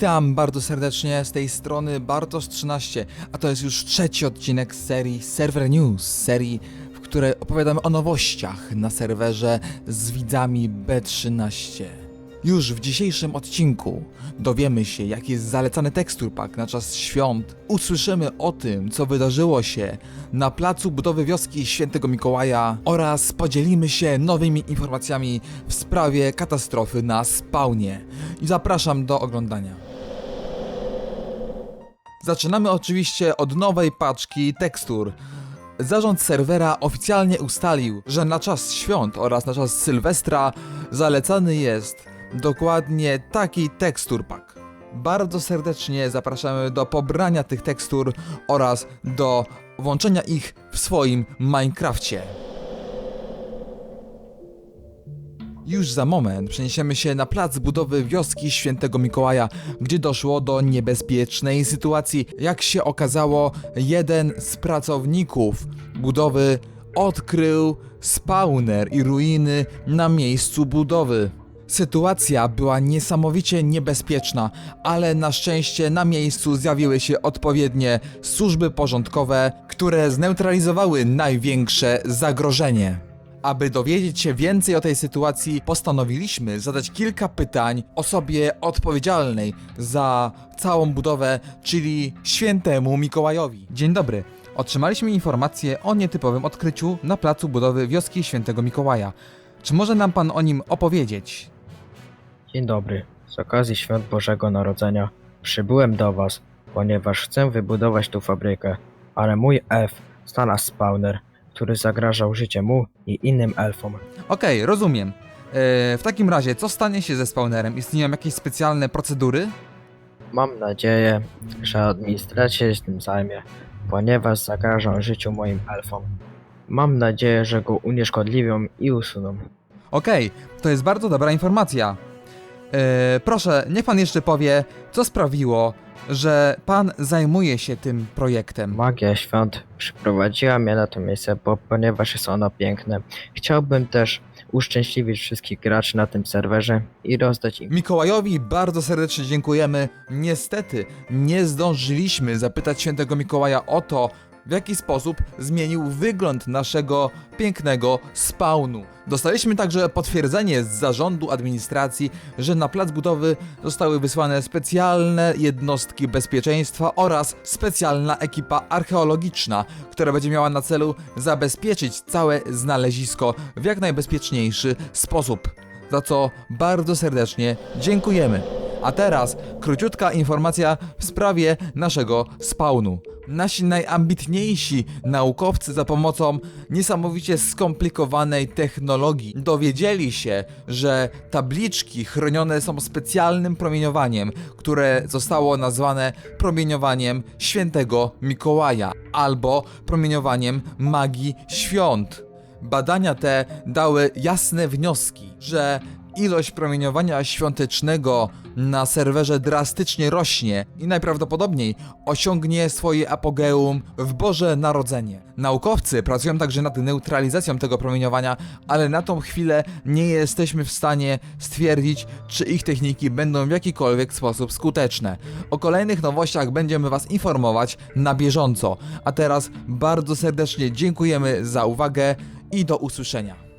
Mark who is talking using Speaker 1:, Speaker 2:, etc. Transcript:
Speaker 1: Witam bardzo serdecznie z tej strony Bartosz13, a to jest już trzeci odcinek serii Server News, serii, w której opowiadamy o nowościach na serwerze z widzami B13. Już w dzisiejszym odcinku dowiemy się, jaki jest zalecany tekstur pack na czas świąt. Usłyszymy o tym, co wydarzyło się na placu budowy wioski Świętego Mikołaja oraz podzielimy się nowymi informacjami w sprawie katastrofy na spawnie. I zapraszam do oglądania. Zaczynamy oczywiście od nowej paczki tekstur. Zarząd serwera oficjalnie ustalił, że na czas świąt oraz na czas Sylwestra zalecany jest dokładnie taki tekstur pack. Bardzo serdecznie zapraszamy do pobrania tych tekstur oraz do włączenia ich w swoim Minecrafcie. Już za moment przeniesiemy się na plac budowy wioski Świętego Mikołaja, gdzie doszło do niebezpiecznej sytuacji. Jak się okazało, jeden z pracowników budowy odkrył spawner i ruiny na miejscu budowy. Sytuacja była niesamowicie niebezpieczna, ale na szczęście na miejscu zjawiły się odpowiednie służby porządkowe, które zneutralizowały największe zagrożenie. Aby dowiedzieć się więcej o tej sytuacji, postanowiliśmy zadać kilka pytań osobie odpowiedzialnej za całą budowę, czyli świętemu Mikołajowi. Dzień dobry. Otrzymaliśmy informację o nietypowym odkryciu na placu budowy wioski świętego Mikołaja. Czy może nam pan o nim opowiedzieć?
Speaker 2: Dzień dobry. Z okazji Świąt Bożego Narodzenia przybyłem do Was, ponieważ chcę wybudować tu fabrykę, ale mój elf znalazł spawner, który zagrażał życie mu i innym elfom.
Speaker 1: Okej, rozumiem. E, w takim razie, co stanie się ze spawnerem? Istnieją jakieś specjalne procedury?
Speaker 2: Mam nadzieję, że administracja się tym zajmie, ponieważ zagrażał życiu moim elfom. Mam nadzieję, że go unieszkodliwią i usuną.
Speaker 1: Okej, to jest bardzo dobra informacja. E, proszę, niech pan jeszcze powie, co sprawiło, że pan zajmuje się tym projektem.
Speaker 2: Magia świąt przyprowadziła mnie na to miejsce, bo ponieważ jest ono piękne. Chciałbym też uszczęśliwić wszystkich graczy na tym serwerze i rozdać im
Speaker 1: Mikołajowi bardzo serdecznie dziękujemy. Niestety nie zdążyliśmy zapytać świętego Mikołaja o to, w jaki sposób zmienił wygląd naszego pięknego spawnu. Dostaliśmy także potwierdzenie z zarządu administracji, że na plac budowy zostały wysłane specjalne jednostki bezpieczeństwa oraz specjalna ekipa archeologiczna, która będzie miała na celu zabezpieczyć całe znalezisko w jak najbezpieczniejszy sposób za co bardzo serdecznie dziękujemy. A teraz króciutka informacja w sprawie naszego spawnu. Nasi najambitniejsi naukowcy za pomocą niesamowicie skomplikowanej technologii dowiedzieli się, że tabliczki chronione są specjalnym promieniowaniem, które zostało nazwane promieniowaniem świętego Mikołaja albo promieniowaniem magii świąt. Badania te dały jasne wnioski, że ilość promieniowania świątecznego na serwerze drastycznie rośnie i najprawdopodobniej osiągnie swoje apogeum w Boże Narodzenie. Naukowcy pracują także nad neutralizacją tego promieniowania, ale na tą chwilę nie jesteśmy w stanie stwierdzić, czy ich techniki będą w jakikolwiek sposób skuteczne. O kolejnych nowościach będziemy Was informować na bieżąco. A teraz bardzo serdecznie dziękujemy za uwagę i do usłyszenia.